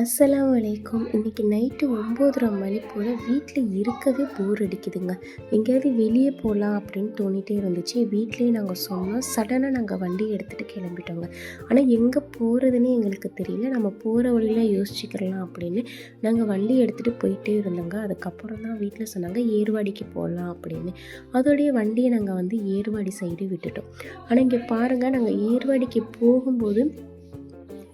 அஸ்லாம் வலைக்கம் இன்றைக்கி நைட்டு ஒம்போதரை மணி போல் வீட்டில் இருக்கவே போர் அடிக்குதுங்க. எங்கேயாவது வெளியே போகலாம் அப்படின்னு தோணிகிட்டே இருந்துச்சு. வீட்லேயே நாங்கள் சொன்னோம். சடனாக நாங்கள் வண்டி எடுத்துகிட்டு கிளம்பிட்டோங்க. ஆனால் எங்கே போகிறதுனே எங்களுக்கு தெரியல. நம்ம போகிற வழியில் யோசிச்சுக்கலாம் அப்படின்னு நாங்கள் வண்டி எடுத்துகிட்டு போயிட்டே இருந்தோங்க. அதுக்கப்புறம் தான் வீட்டில் சொன்னாங்க ஏர்வாடிக்கு போகலாம் அப்படின்னு. அதோடைய வண்டியை நாங்கள் வந்து ஏர்வாடி சைடு விட்டுட்டோம். ஆனால் இங்கே பாருங்கள் நாங்கள் ஏர்வாடிக்கு போகும்போது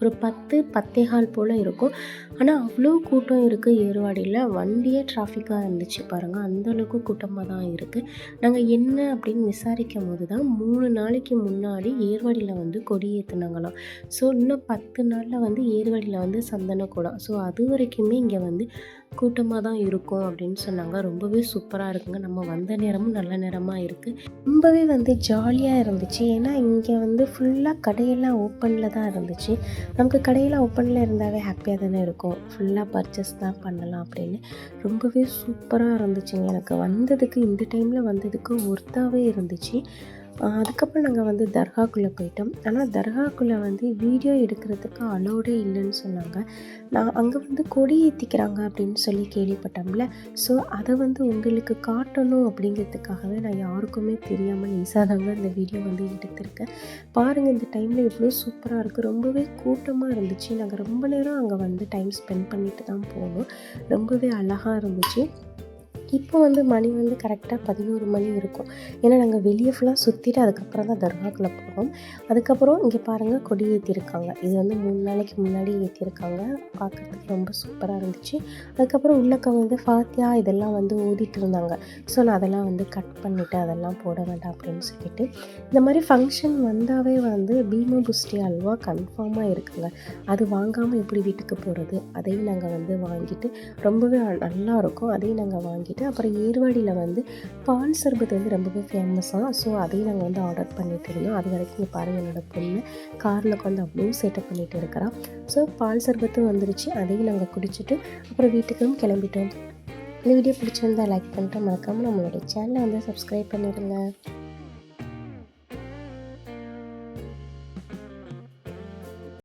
ஒரு பத்து பத்தேகால் போல் இருக்கும். ஆனால் அவ்வளோ கூட்டம் இருக்குது ஏர்வாடியில் வண்டியே டிராஃபிக்காக இருந்துச்சு பாருங்கள் அந்தளவுக்கு கூட்டமாக தான் இருக்குது நாங்கள் என்ன அப்படின்னு விசாரிக்கும் போது தான் மூணு நாளைக்கு முன்னாடி ஏர்வாடியில் வந்து கொடி ஏற்றுனாங்களாம் ஸோ இன்னும் பத்து நாளில் வந்து ஏர்வாடியில் வந்து சந்தன கூடம். ஸோ அது வரைக்குமே இங்கே வந்து கூட்டமாக தான் இருக்கும் அப்படின்னு சொன்னாங்க. ரொம்பவே சூப்பராக இருக்குங்க. நம்ம வந்த நேரமும் நல்ல நேரமாக இருக்குது ரொம்பவே வந்து ஜாலியாக இருந்துச்சு. ஏன்னா இங்கே வந்து ஃபுல்லாக கடையெல்லாம் ஓப்பனில் தான் இருந்துச்சு. நமக்கு கடையில் ஓப்பனில் இருந்தாவே ஹாப்பியாக தானே இருக்கும். ஃபுல்லாக பர்ச்சேஸ் தான் பண்ணலாம் அப்படின்னு. ரொம்பவே சூப்பராக இருந்துச்சுங்க எனக்கு. வந்ததுக்கு இந்த டைமில் வந்ததுக்கு ஒர்த்தாகவே இருந்துச்சு. அதுக்கப்புறம் நாங்கள் வந்து தர்காக்குள்ளே போயிட்டோம். ஆனால் தர்காக்குள்ளே வந்து வீடியோ எடுக்கிறதுக்கு அலோடே இல்லைன்னு சொன்னாங்க. நான் அங்கே வந்து கொடி ஏற்றிக்கிறாங்க அப்படின்னு சொல்லி கேள்விப்பட்டோம்ல. ஸோ அதை வந்து உங்களுக்கு காட்டணும் அப்படிங்கிறதுக்காகவே நான் யாருக்குமே தெரியாமல் ஈஸாதாங்க இந்த வீடியோ வந்து எடுத்திருக்கேன். பாருங்கள் இந்த டைமில் எவ்வளோ சூப்பராக இருக்குது ரொம்பவே கூட்டமாக இருந்துச்சு. நாங்கள் ரொம்ப நேரம் அங்கே வந்து டைம் ஸ்பெண்ட் பண்ணிட்டு தான் போனோம். ரொம்பவே அழகாக இருந்துச்சு. இப்போ வந்து மணி வந்து கரெக்டாக பதினோரு மணி இருக்கும். ஏன்னா நாங்கள் வெளியே ஃபுல்லாக சுற்றிட்டு அதுக்கப்புறம் தான் தர்காக்குள்ளே போகிறோம் அதுக்கப்புறம் இங்கே பாருங்கள் கொடி ஏற்றிருக்காங்க இது வந்து மூணு நாளைக்கு முன்னாடி ஏற்றிருக்காங்க பார்க்குறதுக்கு ரொம்ப சூப்பராக இருந்துச்சு. அதுக்கப்புறம் உள்ளக்க வந்து ஃபாத்தியா இதெல்லாம் வந்து ஓதிட்டு இருந்தாங்க. ஸோ நான் அதெல்லாம் வந்து கட் பண்ணிவிட்டு அதெல்லாம் போட வேண்டாம் அப்படின்னு சொல்லிட்டு. இந்த மாதிரி ஃபங்க்ஷன் வந்தாவே வந்து பீமா புஷ்டி அல்வா கன்ஃபார்மாக இருக்குங்க. அது வாங்காமல் எப்படி வீட்டுக்கு போகிறது அதையும் நாங்கள் வந்து வாங்கிட்டு ரொம்பவே நல்லாயிருக்கும் அதையும் நாங்கள் வாங்கிட்டு பண்ணிவிட்டு அப்புறம் ஏர்வாடியில் வந்து பால் சர்பத் வந்து ரொம்பவே ஃபேமஸாக ஸோ அதையும் நாங்கள் வந்து ஆர்டர் பண்ணிட்டு இருந்தோம். அது வரைக்கும் பாருங்கள் என்னோடய பொண்ணு காரில் உட்காந்து அவ்வளோ செட்டப் பண்ணிகிட்டு இருக்கிறான் ஸோ பால் சர்பத்தும் வந்துருச்சு. அதையும் நாங்கள் குடிச்சிட்டு அப்புறம் வீட்டுக்கும் கிளம்பிட்டோம். இந்த வீடியோ பிடிச்சிருந்தா லைக் பண்ணிட்டு மறக்காமல் நம்மளுடைய சேனலை வந்து சப்ஸ்கிரைப் பண்ணிடுங்க.